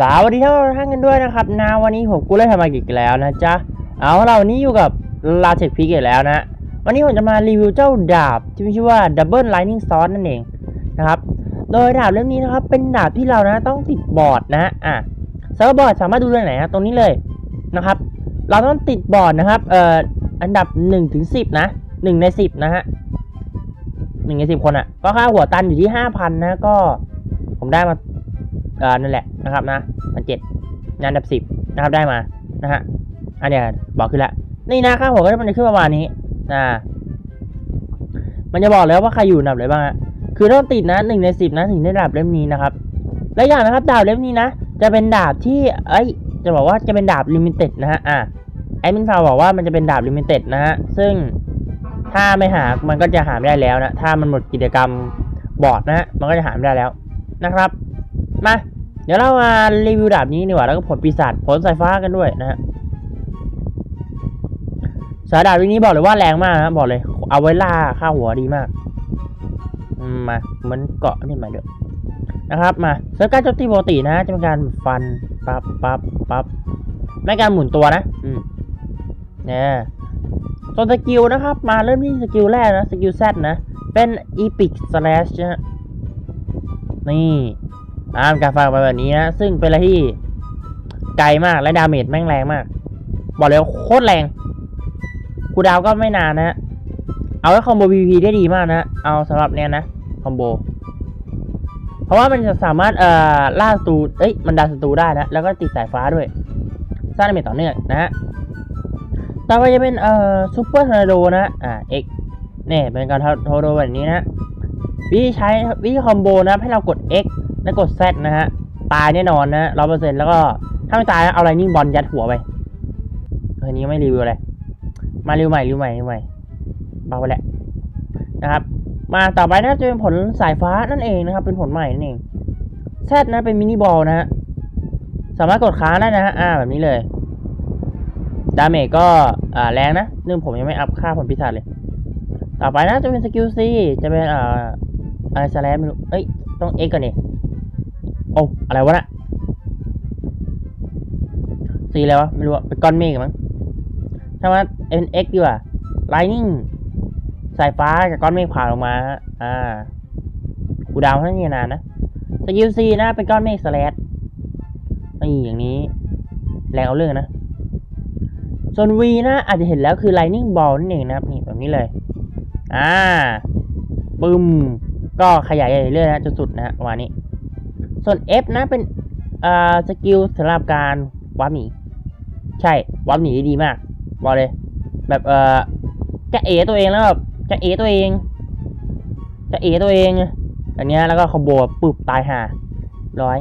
สวัสดีทุกท่านกันด้วยนะครับนะวันนี้ผมกูเล่นทำมากิกแล้วนะจ๊ะเอาเราวันนี้อยู่กับลาเทคพีกอีกแล้วนะ วันนี้ผมจะมารีวิวเจ้าดาบที่มีชื่อว่า Double Lightning Sword นั่นเองนะครับ โดยดาบเล่มนี้นะครับเป็นดาบที่เรานะต้องติดบอร์ดนะอะเซิร์ฟบอร์ดสามารถดูได้ไหนนะตรงนี้เลยนะครับ เราต้องติดบอร์ดนะครับเอ่ออันดับ1ถึง10 นะ 1 ใน 10 นะฮะหนึ่งในสิบคนอะก็ค่าหัวตันอยู่ที่ห้าพันนะก็ผมได้มา นั่นแหละนะครับนะมันเจ็ดงานอันดับสิบนะครับได้มานะฮะอันเนี้ยบอกขึ้นละนี่นะค่าหัวก็มันจะขึ้นประมาณนี้นะมันจะบอกแล้วว่าใครอยู่อันดับไหนบ้างอะคือต้องติดนะหนึ่งในสิบนะถึงได้ดาบเล่มนี้นะครับและอย่างนะครับดาบเล่มนี้นะ จะเป็นดาบที่เอ้ยจะบอกว่าจะเป็นดาบลิมิเต็ดนะฮะอะแอดมินฟาวบอกว่ามันจะเป็นดาบลิมิเต็ดนะฮะซึ่งถ้าไม่หา มันก็จะหาไม่ได้แล้วนะ ถ้ามันหมดกิจกรรมบอร์ดนะฮะ มันก็จะหาไม่ได้แล้วนะครับ มา เดี๋ยวเรามารีวิวดาบนี้ดีกว่าแล้วก็ผลปีศาจผลสายฟ้ากันด้วยนะฮะสายดาบนี้บอกเลยว่าแรงมากนะบอกเลย เอาไว้ล่าค่าหัวดีมากมาเหมือนเกาะนี่มาเดี๋ยวนะครับมาเซอร์การโจมตีปกตินะ จะเป็นการฟันปับปับปับไม่การหมุนตัวนะ อืมเนี่ยส่วนสกิลนะครับ มาเริ่มที่สกิลแรกนะสกิลแซดนะ เป็น Epic Slash นะฮะนี่ อ่าการฟังไปแบบนี้นะซึ่งเป็นอะไรที่ไกลมากและดาเมจแม่งแรงมาก บอกเลยโคตรแรงคูดาวก็ไม่นานนะเอาไว้คอมโบ PVP ได้ดีมากนะ เอาสำหรับเนี้ยนะคอมโบ เพราะว่ามันจะสามารถเอ่อล่าศัตรูเอ้ยมันดันศัตรูได้นะ แล้วก็ติดสายฟ้าด้วย สร้างดาเมจต่อเนื่องนะฮะต่อไปจะเป็นเอ่อซูเปอร์ทอร์นาโดนะ อ่า X เนี่ยเป็นการทอร์นาโดแบบนี้นะ วิธีใช้วิธีคอมโบนะให้เรากด X และกด Z นะฮะ ตายแน่นอนนะร้อยเปอร์เซ็นต์แล้วก็ถ้าไม่ตายเอาอะไรนิ่งบอลยัดหัวไปเออนี้ไม่รีวิวเลยมารีวิวใหม่รีวิวใหม่รีวิวใหม่เบาไปแหละนะครับ มาต่อไปนะจะเป็นผลสายฟ้านั่นเองนะครับ เป็นผลใหม่นั่นเอง Z นะเป็นมินิบอลนะฮะ สามารถกดค้างได้นะฮะ อ่า แบบนี้เลย ดาเมจก็อ่าแรงนะเนื่องผมยังไม่อัพค่าผลพิศาจเลย ต่อไปนะจะเป็นสกิลซีจะเป็นอ่าอะไรสแลมไม่รู้เอ้ย ต้องเอ็กก่อนนี่ โอ้อะไรวะน่ะซีอะไรวะ ไม่รู้อะเป็นก้อนเมฆมั้งถ้าว่าเป็นเอ็กดีกว่าไลนิ่งสายฟ้ากับก้อนเมฆผ่าลงมา อ่ากูดาวทั้นี้นานนะสกิลซีนะ เป็นก้อนเมฆสแลดนี่อย่างนี้ แรงเอาเรื่องนะ ส่วน V นะ อาจจะเห็นแล้วคือ Lightning Ball นั่นเองนะครับ นี่แบบนี้เลย อ่า ปึ้ม ก็ขยายใหญ่เรื่อยๆนะจนสุดนะฮะประมาณนี้ ส่วน F นะเป็นอ่าสกิลสำหรับการวับหนี ใช่ วับหนีได้ดีมากบอกเลย แบบเอ่อจะเอตัวเองแล้วแบบจะเอตัวเอง จะเอตัวเองอันนี้แล้วก็คอมโบปึ๊บตายห่าร้อย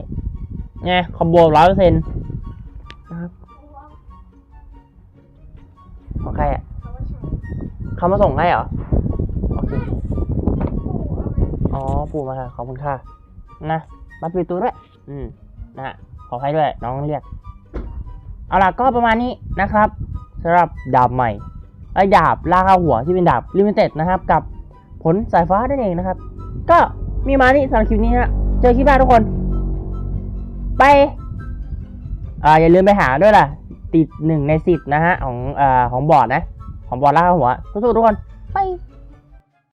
ไงคอมโบร้อยเปอร์เซ็นต์นะครับของใครอะเขามาส่งให้เหรอโอเคอ๋อปู่มาค่ะขอบคุณค่ะนะ มาปิดตัวด้วย อืมนะฮะขอให้ด้วย น้องเรียก เอาล่ะก็ประมาณนี้นะครับสำหรับดาบใหม่ไอ้ดาบล่าข้าหัวที่เป็นดาบลิมิเต็ดนะครับ กับผลสายฟ้านั่นเองนะครับ ก็มีมานี่สำหรับคลิปนี้ฮะเจอคลิปหน้าทุกคน ไปอ่าอย่าลืมไปหาด้วยล่ะ ติดหนึ่งในสิบนะฮะของอ่าของบอร์ดนะ ของบอร์ดล่าหัวสู้ๆทุกคนไป